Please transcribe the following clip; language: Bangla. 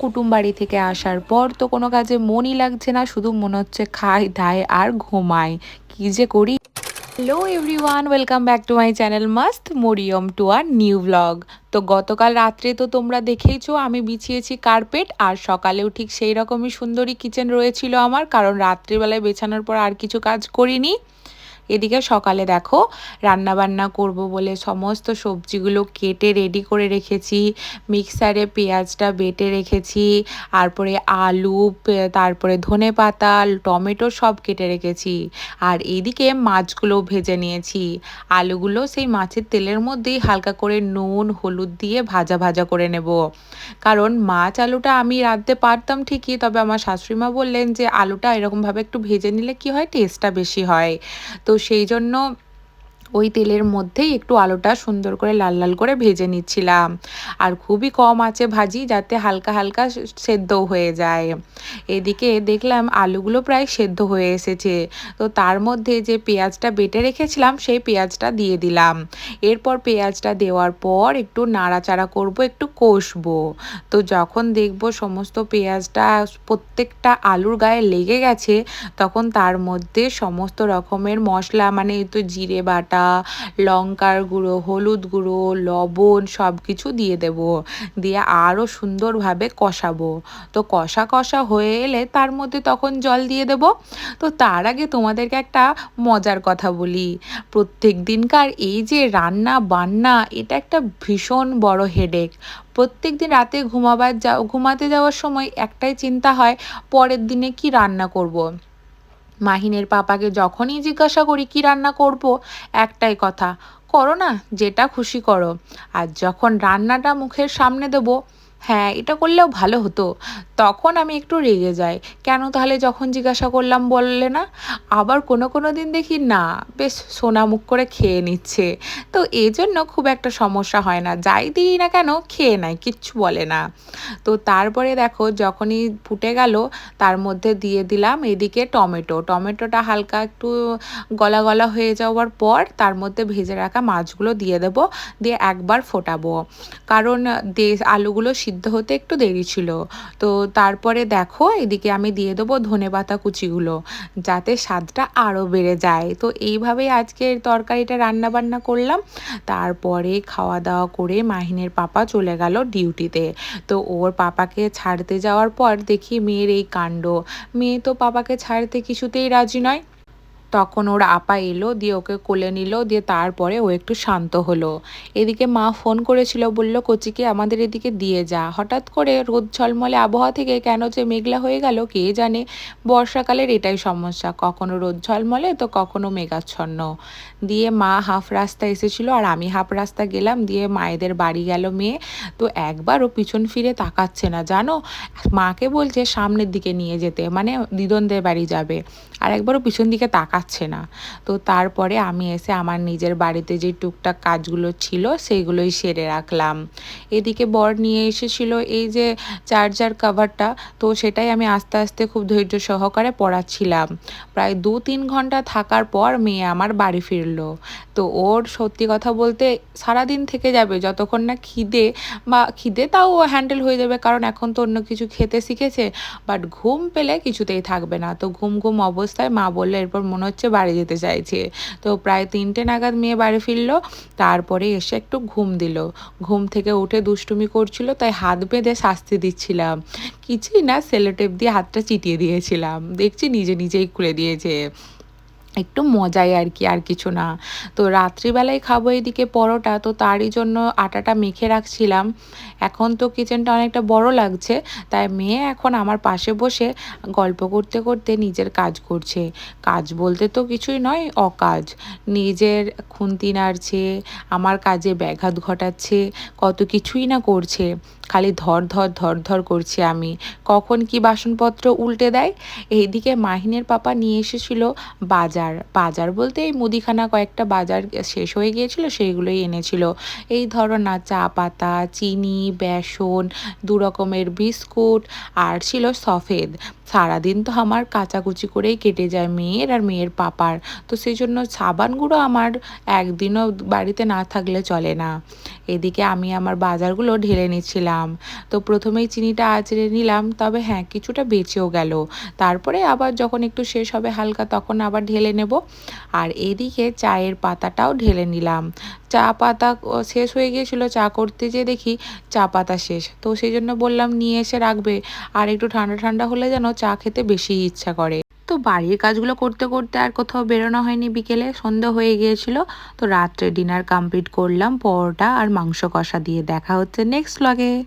কুটুম বাড়ি থেকে আসার পর তো কোনো কাজে মনই লাগছে না, শুধু মনে হচ্ছে খাই দাই আর ঘুমাই কি যে করি? Hello everyone welcome back to my channel Mast Mariyam to our new blog তো গতকাল রাত্রে তো তোমরা দেখেইছো, আমি বিছিয়েছি কার্পেট আর সকালেও ঠিক সেই রকমই সুন্দরী কিচেন রয়েছিল আমার, কারণ রাত্রিবেলায় বেছানোর পর আর কিছু কাজ করিনি। এদিকে সকালে দেখো রান্না বান্না করব বলে সমস্ত সবজিগুলো কেটে রেডি করে রেখেছি মিক্সারে পেঁয়াজটা বেটে রেখেছি, তারপরে আলু তারপরে ধনে পাতা, টমেটো সব কেটে রেখেছি আর এদিকে মাছগুলো ভেজে নিয়েছি। আলুগুলো সেই মাছের তেলের মধ্যেই হালকা করে নুন, হলুদ দিয়ে ভাজা ভাজা করে নেব। কারণ মাছ আলুটা আমি রাঁধতে পারতাম ঠিকই, তবে আমার শাশুড়িমা বললেন যে আলুটা এরকমভাবে একটু ভেজে নিলে কি হয়? টেস্টটা বেশি হয়। তো সেই জন্য ওই তেলের মধ্যেই একটু আলুটা সুন্দর করে লাল লাল করে ভেজে নিচ্ছিলাম। আর খুবই কম আছে ভাজি, যাতে হালকা হালকা সেদ্ধ হয়ে যায়। এদিকে দেখলাম আলুগুলো প্রায় সেদ্ধ হয়ে এসেছে। তো তার মধ্যে যে পেঁয়াজটা বেটে রেখেছিলাম, সেই পেঁয়াজটা দিয়ে দিলাম। এরপর পেঁয়াজটা দেওয়ার পর একটু নাড়াচাড়া করব, একটু কষবো। তো যখন দেখব সমস্ত পেঁয়াজটা প্রত্যেকটা আলুর গায়ে লেগে গেছে, তখন তার মধ্যে সমস্ত রকমের মশলা মানে তো জিরে বাটা লঙ্কার গুঁড়ো, হলুদ গুঁড়ো, লবণ সব কিছু দিয়ে দেব। দিয়ে আরও সুন্দরভাবে কষাবো। তো কষা কষা হয়ে এলে তার মধ্যে তখন জল দিয়ে দেব। তো তার আগে তোমাদেরকে একটা মজার কথা বলি। প্রত্যেক দিনকার এই যে রান্না বান্না, এটা একটা ভীষণ বড় হেডেক প্রত্যেক দিন রাতে ঘুমাবার যা, ঘুমাতে যাওয়ার সময় একটাই চিন্তা হয়, পরের দিনে কি রান্না করব। মাহিনের পাপাকে যখনই জিজ্ঞাসা করি, কি রান্না করব? একটাই কথা, করো না, যেটা খুশি করো। আর যখন রান্নাটা মুখের সামনে দেবো হ্যাঁ এটা করলেও ভালো হতো। তখন আমি একটু রেগে যাই। কেন তাহলে যখন জিজ্ঞাসা করলাম, বললে না? আবার কোনো কোনো দিন দেখি, না, বেশ সোনা মুখ করে খেয়ে নিচ্ছে। তো এই জন্য খুব একটা সমস্যা হয় না। যাই দিই না কেন, খেয়ে নেয়, কিচ্ছু বলে না। তো তারপরে দেখো, যখনই ফুটে গেল, তার মধ্যে দিয়ে দিলাম এদিকে টমেটো। টমেটোটা হালকা একটু গলা গলা হয়ে যাওয়ার পর তার মধ্যে ভেজে রাখা মাছগুলো দিয়ে দেব, দিয়ে একবার ফোটাবো। কারণ দে, আলুগুলো সিদ্ধ হতে একটু দেরি ছিল। তো তারপরে দেখো, এদিকে আমি দিয়ে দেবো ধনে পাতা কুচিগুলো, যাতে স্বাদটা আরও বেড়ে যায়। তো এইভাবেই আজকের তরকারিটা রান্না বান্না করলাম। তারপরে খাওয়া দাওয়া করে মাহিনের পাপা চলে গেল ডিউটিতে। তো ওর পাপাকে ছাড়তে যাওয়ার পর দেখি মেয়ের এই কাণ্ড। মেয়ে তো পাপাকে ছাড়তে কিছুতেই রাজি নয়। তখন ওর আপা এলো, দিয়ে ওকে কোলে নিল, দিয়ে তারপরে ও একটু শান্ত হলো। এদিকে মা ফোন করেছিল, বলল, কচিকে, আমাদের এদিকে দিয়ে যা। হঠাৎ করে রোদ ঝলমলে আবহাওয়া থেকে কেন যে মেঘলা হয়ে গেল, কে জানে? বর্ষাকালের এটাই সমস্যা। কখনো রোদ ঝলমলে, তো কখনো মেঘাচ্ছন্ন। দিয়ে মা হাফ রাস্তা এসেছিল, আর আমি হাফ রাস্তা গেলাম, দিয়ে মায়েদের বাড়ি গেল মেয়ে। তো একবার ও পিছন ফিরে তাকাচ্ছে না, জানো? মাকে বলছে, সামনের দিকে নিয়ে যেতে। মানে দিদনদের বাড়ি যাবে। আর একবারও পিছন দিকে তাকাচ্ছে না। তো তারপরে আমি এসে আমার নিজের বাড়িতে যে টুকটাক কাজগুলো ছিল সেইগুলোই সেরে রাখলাম। এদিকে বর নিয়ে এসেছিল এই যে চার্জার কাভারটা তো সেটাই আমি আস্তে আস্তে খুব ধৈর্য সহকারে পড়াচ্ছিলাম। প্রায় দু তিন ঘণ্টা থাকার পর মেয়ে আমার বাড়ি ফিরলো। তো ওর সত্যি কথা বলতে সারাদিন থেকে যাবে, যতক্ষণ না খিদে বা খিদে তাও হ্যান্ডেল হয়ে যাবে, কারণ এখন তো অন্য কিছু খেতে শিখেছে বাট ঘুম পেলে কিছুতেই থাকবে না। তো ঘুম ঘুম অবস্থায় মা বলল, এরপর মনে হচ্ছে বাড়ি যেতে চাইছে। তো প্রায় তিনটে নাগাদ মেয়ে বাড়ি ফিরলো, তারপরে এসে একটু ঘুম দিল। ঘুম থেকে উঠে দুষ্টুমি করছিল, তাই হাত বেঁধে শাস্তি দিচ্ছিলাম। কিছুই না, সেলোটেপ দিয়ে হাতটা চিটিয়ে দিয়েছিলাম। দেখছি নিজে নিজেই খুলে দিয়েছে। একটু মজাই আর কি, আর কিছু না। তো রাত্রিবেলায় খাব এদিকে পরোটা, তো তারই জন্য আটাটা মেখে রাখছিলাম। এখন তো কিচেনটা অনেকটা বড় লাগছে, তাই মেয়ে এখন আমার পাশে বসে গল্প করতে করতে নিজের কাজ করছে। কাজ বলতে তো কিছুই নয়, অকাজ। নিজের খুন্তি নাড়ছে, আমার কাজে ব্যাঘাত ঘটাচ্ছে, কত কিছুই না করছে। খালি ধর ধর ধর ধর করছি আমি। কখন কি বাসনপত্র উল্টে দেয়? এইদিকে মাহিনের পাপা নিয়ে এসেছিল বাজার। বাজার। বাজার বলতে এই মুদিখানা কয়েকটা বাজার শেষ হয়ে গিয়েছিল, সেইগুলোই এনেছিল। এই ধরো না, চা পাতা, চিনি, বেসন, দু রকমের বিস্কুট, আর ছিল সফেদ। সারাদিন তো আমার কাচাকুচি করেই কেটে যায় মেয়ের আর মেয়ের পাপার। তো সেই জন্য সাবান গুঁড়ো আমার একদিনও বাড়িতে না থাকলে চলে না। এদিকে আমি আমার বাজারগুলো ঢেলে নিচ্ছিলাম। তো প্রথমেই চিনিটা আঁচড়ে নিলাম, তবে হ্যাঁ কিছুটা বেঁচেও গেল। তারপরে আবার যখন একটু শেষ হবে হালকা, তখন আবার ঢেলে নেব। আর এদিকে চায়ের পাতাটাও ঢেলে নিলাম। চা পাতা শেষ হয়ে গিয়েছিল, চা করতে যেয়ে দেখি চা পাতা শেষ। তো সেই জন্য বললাম, নিয়ে এসে রাখবে। আর একটু ঠান্ডা ঠান্ডা হলে যেন চা খেতে বেশি ইচ্ছা করে। তো বাড়ির কাজগুলো করতে করতে আর কোথাও বেরোনো হয়নি বিকেলে সন্ধ্যা হয়ে গিয়েছিল। তো রাত্রে ডিনার কমপ্লিট করলাম, পরোটা আর মাংস কষা দিয়ে। দেখা হচ্ছে নেক্সট ব্লগে